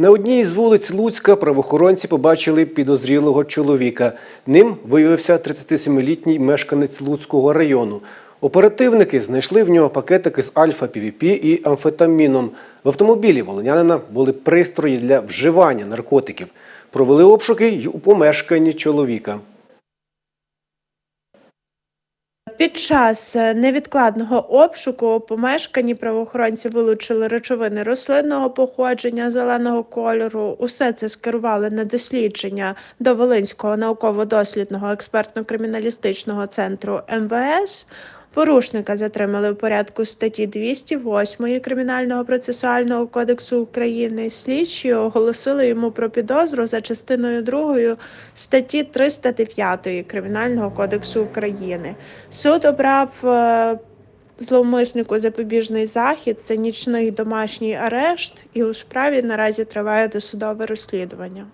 На одній з вулиць Луцька правоохоронці побачили підозрілого чоловіка. Ним виявився 37-літній мешканець Луцького району. Оперативники знайшли в нього пакетики з альфа-півіпі і амфетаміном. В автомобілі волонянина були пристрої для вживання наркотиків. Провели обшуки й у помешканні чоловіка. Під час е, невідкладного обшуку у помешканні правоохоронці вилучили речовини рослинного походження зеленого кольору. Усе це скерували на дослідження до Волинського науково-дослідного експертно-криміналістичного центру МВС. Порушника затримали в порядку статті 208 Кримінального процесуального кодексу України. Слідчі оголосили йому про підозру за частиною 2 статті 309 Кримінального кодексу України. Суд обрав е, зловмиснику запобіжний захід, це нічний домашній арешт, і у справі наразі триває досудове розслідування.